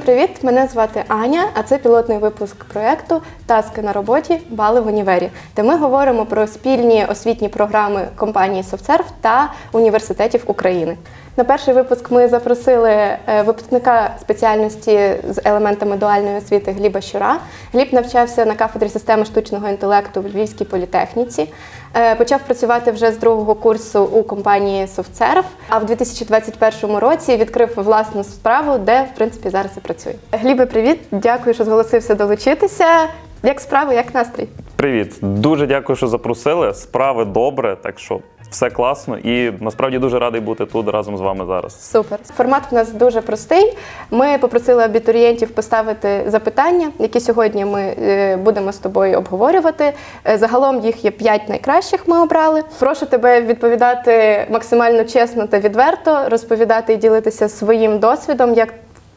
Привіт! Мене звати Аня, а це пілотний випуск проєкту Таски на роботі Бали в універі, де ми говоримо про спільні освітні програми компанії SoftServe та університетів України. На перший випуск ми запросили е, випускника спеціальності з елементами дуальної освіти Гліба Щура. Гліб навчався на кафедрі системи штучного інтелекту в Львівській політехніці. Е, Почав працювати вже з другого курсу у компанії SoftServe, а в 2021 році відкрив власну справу, де в принципі зараз і працює. Глібе, привіт! Дякую, що зголосився долучитися. Як справи, як настрій? Привіт, дуже дякую, що запросили. Справи добре, так що все класно і насправді дуже радий бути тут разом з вами зараз. Супер. Формат в нас дуже простий. Ми попросили абітурієнтів поставити запитання, які сьогодні ми е, будемо з тобою обговорювати. Е, Загалом їх є п'ять найкращих. Ми обрали. Прошу тебе відповідати максимально чесно та відверто, розповідати і ділитися своїм досвідом, як.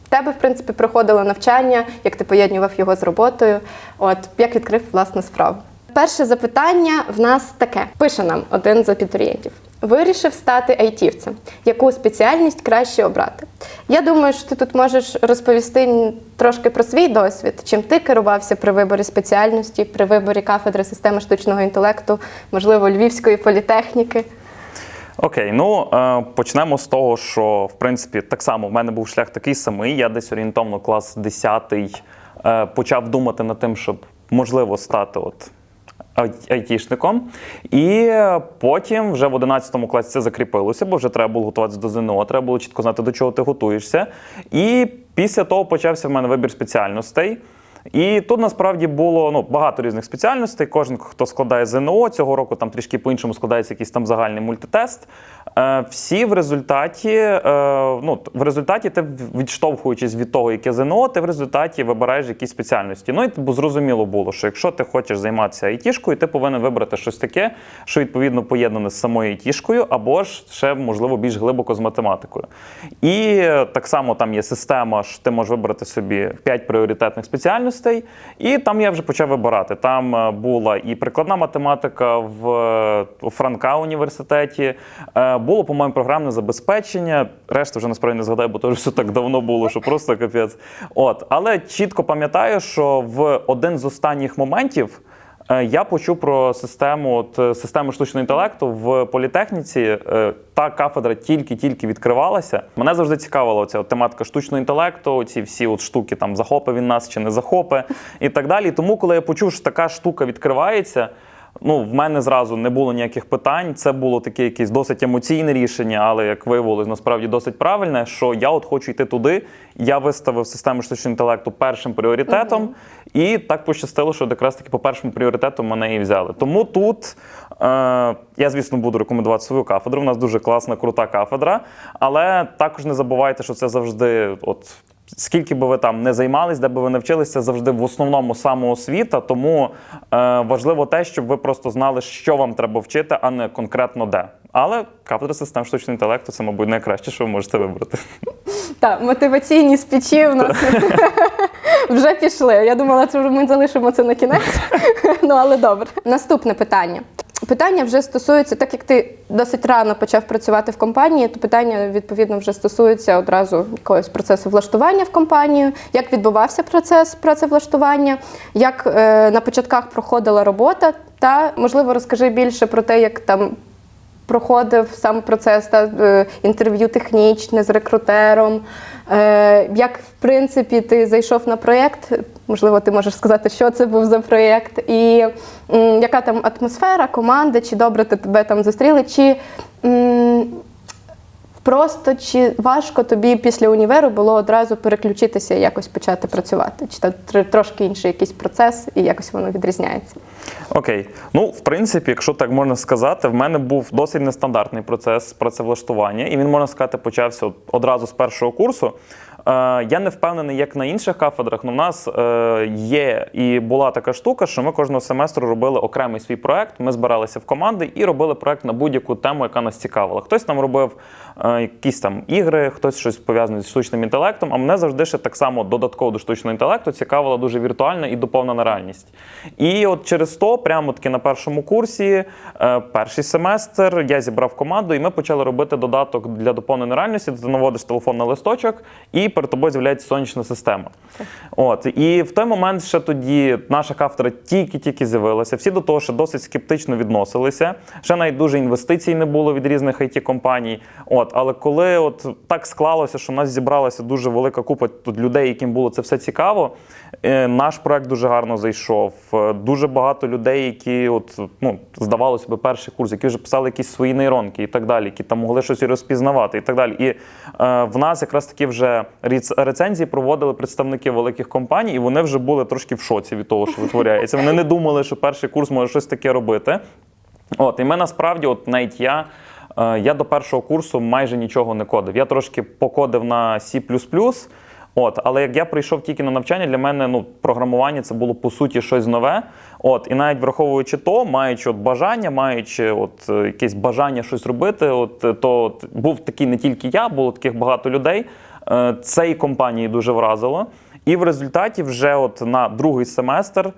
Тебе, в принципі, проходило навчання, як ти поєднував його з роботою. От як відкрив власну справу. Перше запитання в нас таке: пише нам один з абітурієнтів. Вирішив стати айтівцем. Яку спеціальність краще обрати? Я думаю, що ти тут можеш розповісти трошки про свій досвід, чим ти керувався при виборі спеціальності, при виборі кафедри системи штучного інтелекту, можливо, Львівської політехніки. Окей, ну е, почнемо з того, що в принципі так само в мене був шлях такий самий. Я десь орієнтовно клас 10 е, почав думати над тим, щоб можливо стати от. Ай- Айтішником, і потім вже в 11 класі це закріпилося, бо вже треба було готуватися до ЗНО, треба було чітко знати, до чого ти готуєшся. І після того почався в мене вибір спеціальностей. І тут насправді було ну, багато різних спеціальностей. Кожен, хто складає ЗНО, цього року там трішки по-іншому складається якийсь там загальний мультитест. Е, всі в результаті, е, ну, в результаті ти відштовхуючись від того, яке ЗНО, ти в результаті вибираєш якісь спеціальності. Ну і бо зрозуміло було, що якщо ти хочеш займатися айтішкою, ти повинен вибрати щось таке, що відповідно поєднане з самою айтішкою, або ж ще можливо більш глибоко з математикою. І так само там є система, що ти можеш вибрати собі 5 пріоритетних спеціальностей, і там я вже почав вибирати. Там е, була і прикладна математика в Франка університеті. Було, по-моєму, програмне забезпечення. Решта вже насправді не згадаю, бо то все так давно було, що просто капець. От, але чітко пам'ятаю, що в один з останніх моментів. Е, Я почув про систему от, е, системи штучного інтелекту в політехніці. Е, Та кафедра тільки-тільки відкривалася. Мене завжди цікавила ця тематика штучного інтелекту, ці всі от штуки, там захопи він нас чи не захопи, і так далі. Тому, коли я почув, що така штука відкривається. Ну, в мене зразу не було ніяких питань. Це було таке якесь досить емоційне рішення, але як виявилось, насправді досить правильне, що я от хочу йти туди. Я виставив систему штучного інтелекту першим пріоритетом, і так пощастило, що якраз таки по першому пріоритету мене і взяли. Тому тут е, я, звісно, буду рекомендувати свою кафедру. У нас дуже класна, крута кафедра. Але також не забувайте, що це завжди от. Скільки би ви там не займались, де би ви не вчилися, завжди в основному самоосвіта. Тому е, важливо те, щоб ви просто знали, що вам треба вчити, а не конкретно де. Але кафедра систем штучного інтелекту це, мабуть, найкраще, що ви можете вибрати. Так, мотиваційні спічі в нас вже пішли. Я думала, що ми залишимо це на кінець. ну але добре. Наступне питання. Питання вже стосується, так як ти досить рано почав працювати в компанії, то питання відповідно вже стосується одразу якогось процесу влаштування в компанію. Як відбувався процес працевлаштування, як е, на початках проходила робота, та можливо розкажи більше про те, як там проходив сам процес та е, інтерв'ю технічне з рекрутером. Е, як в принципі ти зайшов на проєкт? Можливо, ти можеш сказати, що це був за проєкт, і м, яка там атмосфера, команда, чи добре ти тебе там зустріли, чи м, просто чи важко тобі після універу було одразу переключитися і якось почати працювати? Чи там тр- трошки інший якийсь процес і якось воно відрізняється? Окей, ну в принципі, якщо так можна сказати, в мене був досить нестандартний процес працевлаштування, і він можна сказати почався одразу з першого курсу. Е, я не впевнений, як на інших кафедрах, але в нас е, є і була така штука, що ми кожного семестру робили окремий свій проект. Ми збиралися в команди і робили проект на будь-яку тему, яка нас цікавила. Хтось там робив е, якісь там ігри, хтось щось пов'язане з штучним інтелектом. А мене завжди ще так само додатково до штучного інтелекту цікавила дуже віртуальна і доповнена реальність. І от через то, прямо таки на першому курсі, перший семестр, я зібрав команду, і ми почали робити додаток для доповненої реальності. Ти наводиш телефон на листочок і перед тобою з'являється сонячна система. От і в той момент ще тоді наша кафедра тільки-тільки з'явилася. Всі до того, що досить скептично відносилися. Ще навіть дуже інвестицій не було від різних it компаній. От, але коли от так склалося, що в нас зібралася дуже велика купа тут людей, яким було це все цікаво. е, Наш проект дуже гарно зайшов. Е, Дуже багато людей, які от ну здавалося би, перший курс, які вже писали якісь свої нейронки і так далі, які там могли щось і розпізнавати, і так далі. І е, в нас якраз таки вже рецензії проводили представники великих компаній, і вони вже були трошки в шоці від того, що витворяється. Вони не думали, що перший курс може щось таке робити. От, і ми насправді, от навіть я, е, я до першого курсу майже нічого не кодив. Я трошки покодив на C++, От, але як я прийшов тільки на навчання, для мене ну, програмування це було по суті щось нове. От, і навіть враховуючи то, маючи от бажання, маючи от, е, якесь бажання щось робити, от, е, то от, був такий не тільки я, було таких багато людей. Е, Це і компанії дуже вразило. І в результаті вже от на другий семестр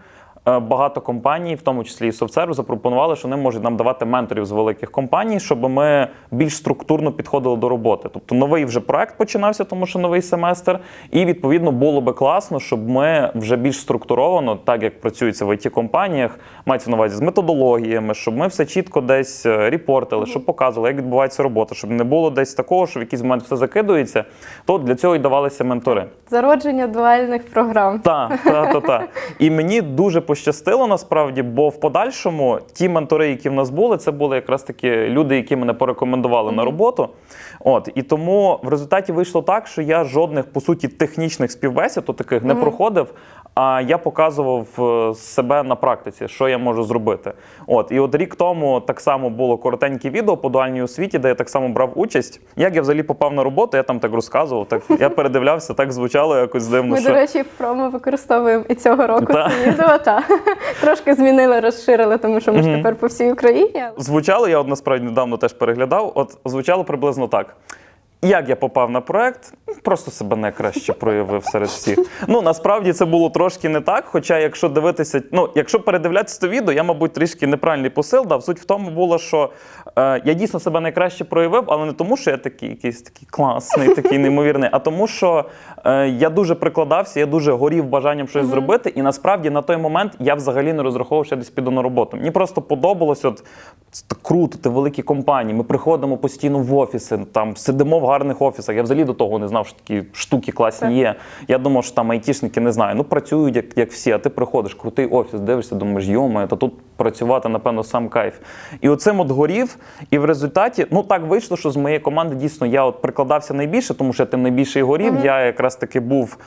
Багато компаній, в тому числі і SoftServe, запропонували, що вони можуть нам давати менторів з великих компаній, щоб ми більш структурно підходили до роботи. Тобто новий вже проект починався, тому що новий семестр, і відповідно було би класно, щоб ми вже більш структуровано, так як працюється в it компаніях, мається на увазі з методологіями, щоб ми все чітко десь е, репортили, щоб показували, як відбувається робота, щоб не було десь такого, що в якийсь момент все закидується. То для цього і давалися ментори. Зародження дуальних програм. Так, так, так, так. І мені дуже пощастило насправді, бо в подальшому ті ментори, які в нас були, це були якраз такі люди, які мене порекомендували на роботу. От і тому в результаті вийшло так, що я жодних по суті технічних співбесід, то таких не проходив. А я показував е, себе на практиці, що я можу зробити. От і от рік тому так само було коротеньке відео по дуальній освіті, де я так само брав участь. Як я взагалі попав на роботу, я там так розказував. Так я передивлявся, так звучало якось дивно. Ми, що... до речі, промо використовуємо і цього року Та. це відео. Та. Трошки змінили, розширили, тому що ми ж тепер по всій Україні. Звучало, я от насправді недавно теж переглядав. От звучало приблизно так. Як я попав на проект, просто себе найкраще проявив серед всіх. Ну насправді це було трошки не так. Хоча, якщо дивитися, ну якщо передивлятися то відео, я, мабуть, трішки неправильний посил дав. Суть в тому було, що я дійсно себе найкраще проявив, але не тому, що я такий якийсь такий класний, такий неймовірний, а тому, що е, я дуже прикладався, я дуже горів бажанням щось зробити. І насправді на той момент я взагалі не розраховував, що я десь піду на роботу. Мені просто подобалось, от круто, ти великі компанії. Ми приходимо постійно в офіси, там сидимо в гарних офісах. Я взагалі до того не знав, що такі штуки класні є. Я думав, що там айтішники не знаю. Ну працюють як, як всі, а ти приходиш, крутий офіс, дивишся, думаєш, йома, та тут працювати, напевно, сам кайф. І оцим от горів. І в результаті, ну так вийшло, що з моєї команди дійсно я от прикладався найбільше, тому що я тим найбільше і горів. Я якраз таки був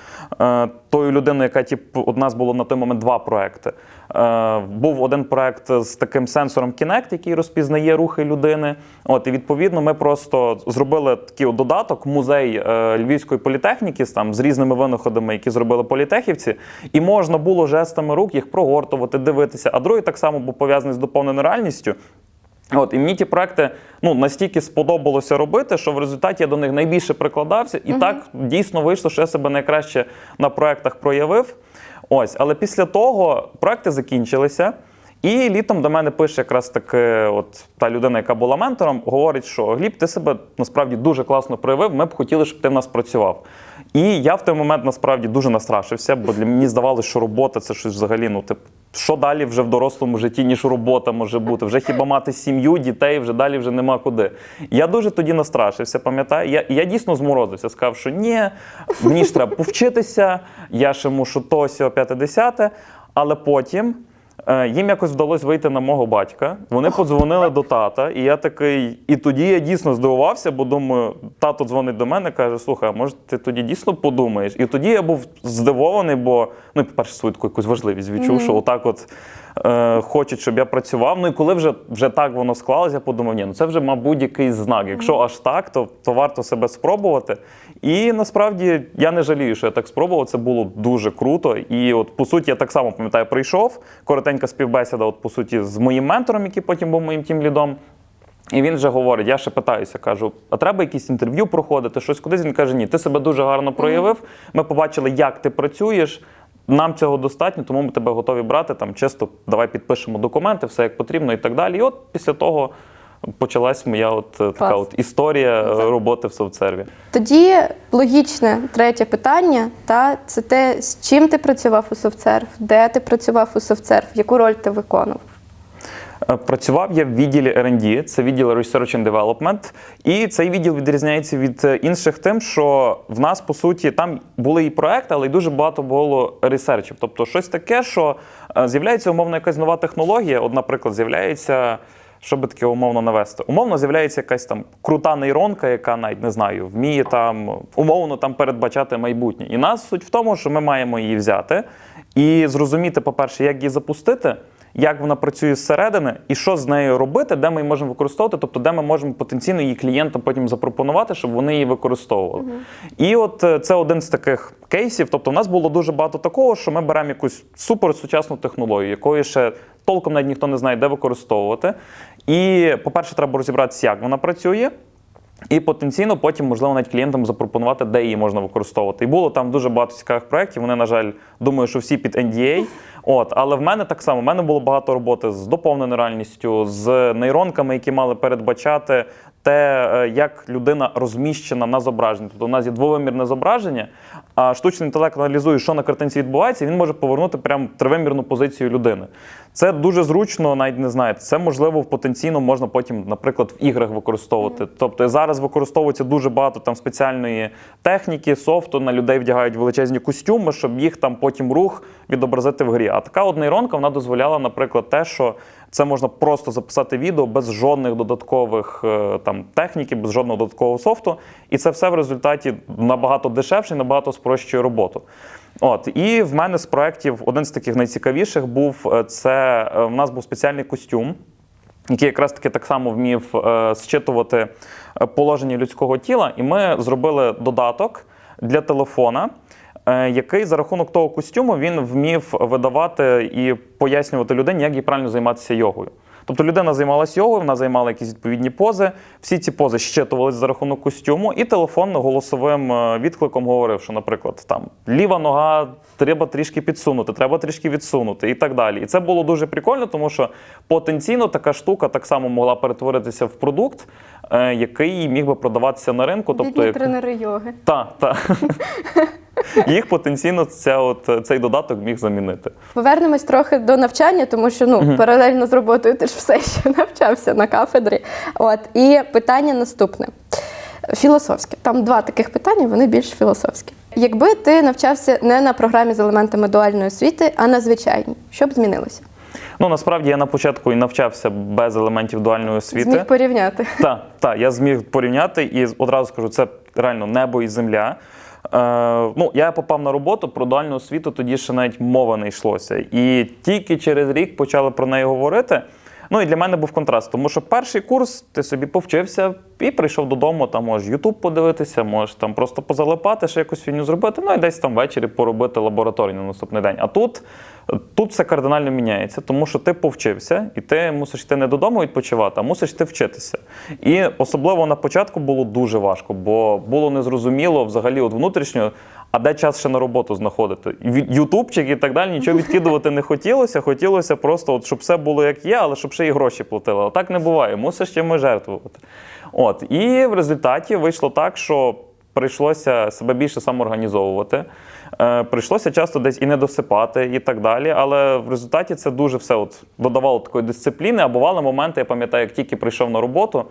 е, тою людиною, яка типу, у нас було на той момент два проекти. Е, був один проект з таким сенсором Kinect, який розпізнає рухи людини. От і відповідно ми просто зробили такий от додаток, музей е, Львівської політехніки з там з різними винаходами, які зробили політехівці, і можна було жестами рук їх прогортувати, дивитися. А другий так само був пов'язаний з доповненою реальністю. От, і мені ті проекти ну, настільки сподобалося робити, що в результаті я до них найбільше прикладався. І так дійсно вийшло, що я себе найкраще на проектах проявив. Ось, але після того проекти закінчилися. І літом до мене пише якраз таки, от та людина, яка була ментором, говорить, що Гліб, ти себе насправді дуже класно проявив. Ми б хотіли, щоб ти в нас працював. І я в той момент насправді дуже настрашився, бо для мені здавалося, що робота це щось взагалі. Ну, тип, що далі вже в дорослому житті, ніж робота може бути? Вже хіба мати сім'ю, дітей, вже далі вже нема куди. Я дуже тоді настрашився, пам'ятаю. Я, я дійсно зморозився, сказав, що ні, мені ж треба повчитися, я ще мушу то, сьо, п'яте, десяте. Але потім. Е, Їм якось вдалося вийти на мого батька. Вони подзвонили до тата, і я такий. І тоді я дійсно здивувався, бо думаю, тато дзвонить до мене, каже: Слухай, а може ти тоді дійсно подумаєш? І тоді я був здивований, бо ну, по-перше, свою таку якусь важливість відчув, що отак от. Е, хочуть, щоб я працював. Ну і коли вже, вже так воно склалося, я подумав, ні, ну це вже, мабуть, якийсь знак. Якщо аж так, то, то варто себе спробувати. І насправді я не жалію, що я так спробував. Це було дуже круто. І от по суті, я так само пам'ятаю, прийшов коротенька співбесіда, от по суті, з моїм ментором, який потім був моїм тімлідом. І він вже говорить, я ще питаюся, кажу, а треба якісь інтерв'ю проходити, щось кудись. Він каже, ні, ти себе дуже гарно проявив. Ми побачили, як ти працюєш. Нам цього достатньо, тому ми тебе готові брати. Там чисто давай підпишемо документи, все як потрібно і так далі. І от після того почалась моя от е, така Клас. от історія е, так. роботи в софтсерві. Тоді логічне третє питання, та це те, з чим ти працював у софтсерв, де ти працював у софтсерв, яку роль ти виконував. Е, Працював я в відділі R&D, це відділ Research and Development, і цей відділ відрізняється від е, інших тим, що в нас по суті там були і проекти, але й дуже багато було ресерчів. Тобто щось таке, що е, з'являється умовно якась нова технологія. От, наприклад, з'являється. Що би таке умовно навести? Умовно з'являється якась там крута нейронка, яка навіть не знаю, вміє там умовно там передбачати майбутнє. І нас суть в тому, що ми маємо її взяти і зрозуміти, по-перше, як її запустити, як вона працює зсередини, і що з нею робити, де ми її можемо використовувати, тобто де ми можемо потенційно її клієнтам потім запропонувати, щоб вони її використовували. І от е, це один з таких кейсів. Тобто, у нас було дуже багато такого, що ми беремо якусь суперсучасну технологію, якої ще толком навіть ніхто не знає, де використовувати. І, по-перше, треба розібратися, як вона працює. І потенційно потім, можливо, навіть клієнтам запропонувати, де її можна використовувати. І було там дуже багато цікавих проєктів. Вони, на жаль, думаю, що всі під NDA. От, але в мене так само в мене було багато роботи з доповненою реальністю, з нейронками, які мали передбачати те, е, як людина розміщена на зображенні. Тобто у нас є двовимірне зображення, а штучний інтелект аналізує, що на картинці відбувається, і він може повернути прям тривимірну позицію людини. Це дуже зручно, навіть не знаєте. Це можливо потенційно можна потім, наприклад, в іграх використовувати. Тобто зараз використовується дуже багато там спеціальної техніки, софту на людей вдягають величезні костюми, щоб їх там потім рух відобразити в грі. А така от нейронка вона дозволяла, наприклад, те, що це можна просто записати відео без жодних додаткових е, там техніки, без жодного додаткового софту, і це все в результаті набагато дешевше і набагато спрощує роботу. От і в мене з проєктів один з таких найцікавіших був е, це е, в нас був спеціальний костюм, який якраз таки так само вмів е, зчитувати положення людського тіла, і ми зробили додаток для телефона. Е, Який за рахунок того костюму він вмів видавати і пояснювати людині, як їй правильно займатися йогою. Тобто людина займалася йогою, вона займала якісь відповідні пози. Всі ці пози щитувалися за рахунок костюму, і телефон голосовим е, відкликом говорив, що, наприклад, там ліва нога треба трішки підсунути, треба трішки відсунути і так далі. І це було дуже прикольно, тому що потенційно така штука так само могла перетворитися в продукт, е, який міг би продаватися на ринку. Тобто, Бідні як... тренери йоги. та, та. їх потенційно ця от, цей додаток міг замінити. Повернемось трохи до навчання, тому що ну паралельно з роботою ти ж все ще навчався на кафедрі. От і питання наступне. Філософське. Там два таких питання, вони більш філософські. Якби ти навчався не на програмі з елементами дуальної освіти, а на звичайній, що б змінилося? Ну насправді я на початку і навчався без елементів дуальної освіти. Зміг порівняти. Так, так, я зміг порівняти і одразу скажу, це реально небо і земля. Е, ну, я попав на роботу про дуальну освіту, тоді ще навіть мова не йшлося. І тільки через рік почали про неї говорити. Ну і для мене був контраст, тому що перший курс ти собі повчився і прийшов додому, там можеш Ютуб подивитися, можеш там просто позалипати, ще якусь фігню зробити, ну і десь там ввечері поробити лабораторію на наступний день. А тут, тут все кардинально міняється, тому що ти повчився, і ти мусиш йти не додому відпочивати, а мусиш йти вчитися. І особливо на початку було дуже важко, бо було незрозуміло взагалі от внутрішньо. А де час ще на роботу знаходити? Ютубчик і так далі нічого відкидувати не хотілося. Хотілося просто, от, щоб все було як є, але щоб ще і гроші платили. А так не буває, мусиш чимось жертвувати. От. І в результаті вийшло так, що прийшлося себе більше самоорганізовувати. Е, прийшлося часто десь і не досипати, і так далі. Але в результаті це дуже все от додавало такої дисципліни. А бували моменти, я пам'ятаю, як тільки прийшов на роботу.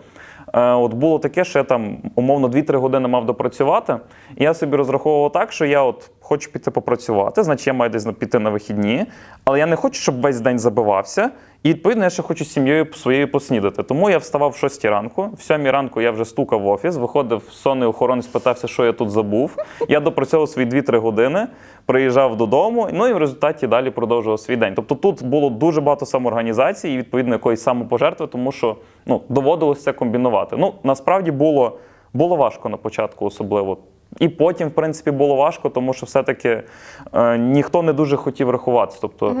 Е, От було таке, що я там умовно 2-3 години мав допрацювати. І я собі розраховував так, що я от хочу піти попрацювати, значить я маю десь піти на вихідні, але я не хочу, щоб весь день забивався. І відповідно я ще хочу сім'єю своєю поснідати. Тому я вставав в 6 ранку. В 7 ранку я вже стукав в офіс, виходив сонний охоронець, питався, що я тут забув. Я допрацьовував свої 2-3 години, приїжджав додому, ну і в результаті далі продовжував свій день. Тобто тут було дуже багато самоорганізації і відповідно якоїсь самопожертви, тому що ну, доводилось це комбінувати. Ну насправді було, було важко на початку, особливо. І потім, в принципі, було важко, тому що все-таки е, ніхто не дуже хотів рахуватися. Тобто,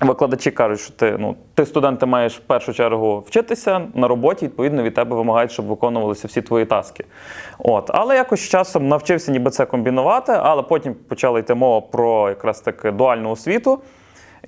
Викладачі кажуть, що ти ну ти студент, ти маєш в першу чергу вчитися на роботі, відповідно від тебе вимагають, щоб виконувалися всі твої таски. От, але якось з часом навчився ніби це комбінувати, але потім почала йти мова про якраз таки дуальну освіту.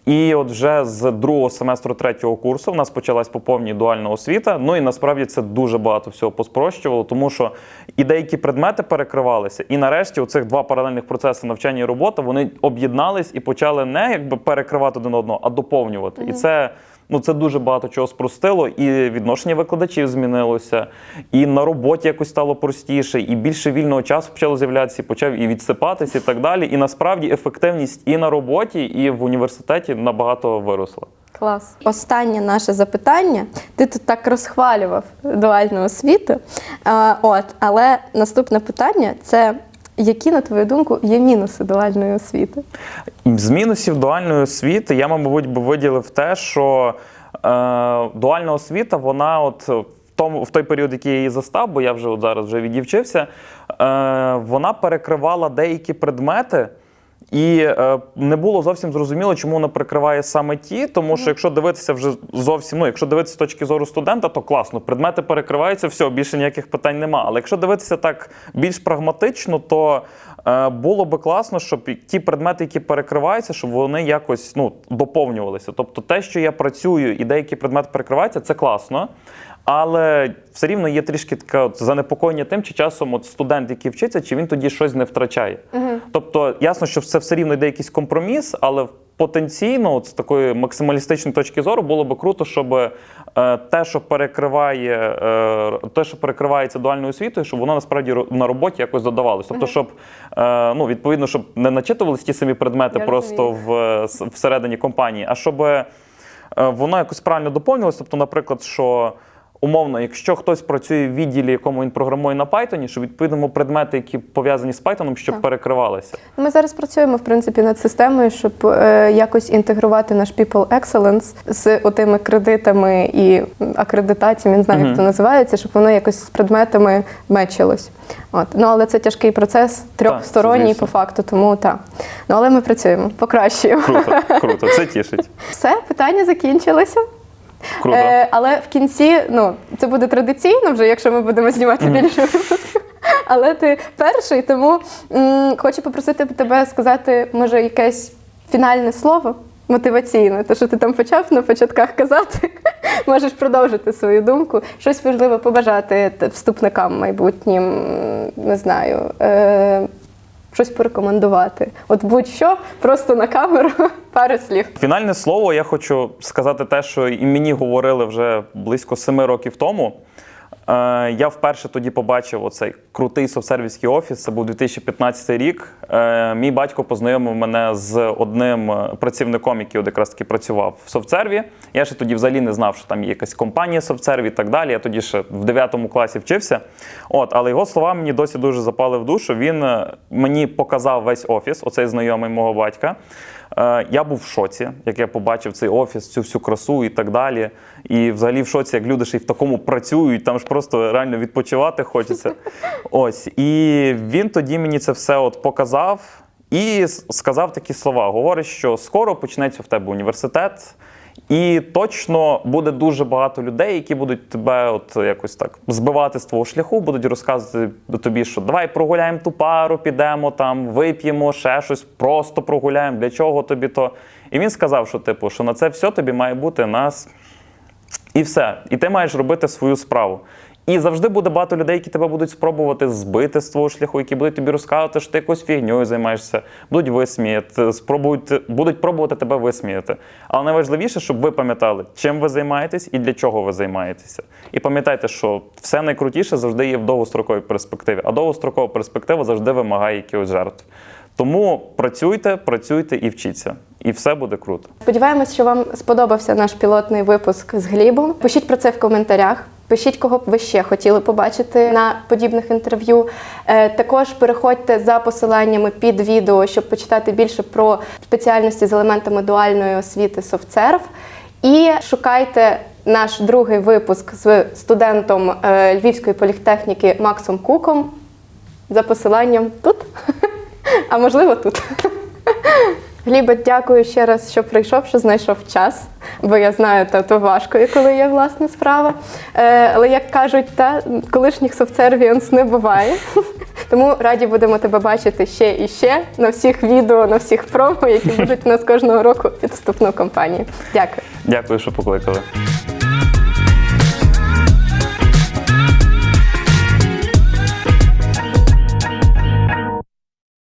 І от вже з другого семестру третього курсу в нас почалась поповні дуальна освіта. Ну і насправді це дуже багато всього поспрощувало, тому що і деякі предмети перекривалися. І нарешті оцих два паралельних процеси навчання і робота вони об'єднались і почали не якби перекривати один одного, а доповнювати. І це. Ну, це дуже багато чого спростило, і відношення викладачів змінилося, і на роботі якось стало простіше, і більше вільного часу почало з'являтися, почав і відсипатися, і так далі. І насправді ефективність і на роботі, і в університеті набагато виросла. Клас. Останнє наше запитання. Ти тут так розхвалював дуальну освіту. От, але наступне питання це які, на твою думку, є мінуси дуальної освіти? З мінусів дуальної освіти я, мабуть, би виділив те, що е, дуальна освіта, вона от в той період, який я її застав, бо я вже от зараз вже відівчився, е, вона перекривала деякі предмети. І е, не було зовсім зрозуміло, чому вона прикриває саме ті, тому що якщо дивитися вже зовсім, ну якщо дивитися з точки зору студента, то класно, предмети перекриваються, все, більше ніяких питань нема. Але якщо дивитися так більш прагматично, то е, було би класно, щоб ті предмети, які перекриваються, щоб вони якось ну, доповнювалися. Тобто те, що я працюю і деякі предмети перекриваються, це класно. Але все рівно є трішки таке от занепокоєння тим, чи часом от студент, який вчиться, чи він тоді щось не втрачає. Тобто, ясно, що це все рівно йде якийсь компроміс, але потенційно, от з такої максималістичної точки зору, було би круто, щоб е, те, що перекриває, е, те, що перекривається дуальною освітою, щоб воно насправді на роботі якось додавалось. Тобто, щоб е, ну, відповідно, щоб не начитувалися ті самі предмети Я просто в, всередині компанії, а щоб воно якось правильно доповнювалось. Тобто, наприклад, що умовно, якщо хтось працює в відділі, якому він програмує на Python, щоб відповідно предмети, які пов'язані з Python, щоб Так. перекривалися. Ми зараз працюємо в принципі над системою, щоб е, якось інтегрувати наш People Excellence з отими кредитами і акредитаціями, не знаю, як Мгм. це називається, щоб воно якось з предметами мечилось. От. Ну але це тяжкий процес, трьохсторонній по факту, тому так. Ну але ми працюємо, покращуємо. Круто, круто, це тішить. Все, питання закінчилися. Круто. Е, але в кінці, ну, це буде традиційно вже, якщо ми будемо знімати більше випусків. Але ти перший, тому м, хочу попросити тебе сказати, може, якесь фінальне слово мотиваційне, те, що ти там почав на початках казати. Можеш продовжити свою думку. Щось важливе побажати вступникам майбутнім, не знаю. Е, Щось порекомендувати. От будь-що, просто на камеру пару слів. Фінальне слово я хочу сказати те, що і мені говорили вже близько семи років тому. Е, Я вперше тоді побачив оцей крутий софтсервіський офіс. Це був 2015 рік. Е, Мій батько познайомив мене з одним е, працівником, який от якраз таки працював в софтсерві. Я ще тоді взагалі не знав, що там є якась компанія софтсерві і так далі. Я тоді ще в 9 класі вчився. От, але його слова мені досі дуже запали в душу. Він мені показав весь офіс, оцей знайомий мого батька. Я був в шоці, як я побачив цей офіс, цю всю красу і так далі. І взагалі в шоці, як люди ще й в такому працюють, там ж просто реально відпочивати хочеться. Ось. І він тоді мені це все от показав і сказав такі слова: говорить, що скоро почнеться в тебе університет. І точно буде дуже багато людей, які будуть тебе от якось так збивати з твого шляху, будуть розказувати тобі, що давай прогуляємо ту пару, підемо там, вип'ємо ще щось, просто прогуляємо. Для чого тобі то? І він сказав, що типу, що на це все тобі має бути нас. І все. І ти маєш робити свою справу. І завжди буде багато людей, які тебе будуть спробувати збити з твого шляху, які будуть тобі розказувати, що ти якоюсь фігньою займаєшся, будуть висміяти, спробують, будуть пробувати тебе висміяти. Але найважливіше, щоб ви пам'ятали, чим ви займаєтесь і для чого ви займаєтеся. І пам'ятайте, що все найкрутіше завжди є в довгостроковій перспективі, а довгострокова перспектива завжди вимагає якихось жертв. Тому працюйте, працюйте і вчіться. І все буде круто. Сподіваємось, що вам сподобався наш пілотний випуск з Глібом. Пишіть про це в коментарях. Пишіть, кого б ви ще хотіли побачити на подібних інтерв'ю. Е, також переходьте за посиланнями під відео, щоб почитати більше про спеціальності з елементами дуальної освіти SoftServe. І шукайте наш другий випуск з студентом е, Львівської політехніки Максом Куком за посиланням тут, а можливо тут. Гліба, дякую ще раз, що прийшов, що знайшов час, бо я знаю, та то важко, коли є власна справа. Е, але як кажуть, та колишніх софтсервіанс не буває. Тому раді будемо тебе бачити ще і ще на всіх відео, на всіх промо, які будуть у нас кожного року під вступну кампанію. Дякую. Дякую, що покликали.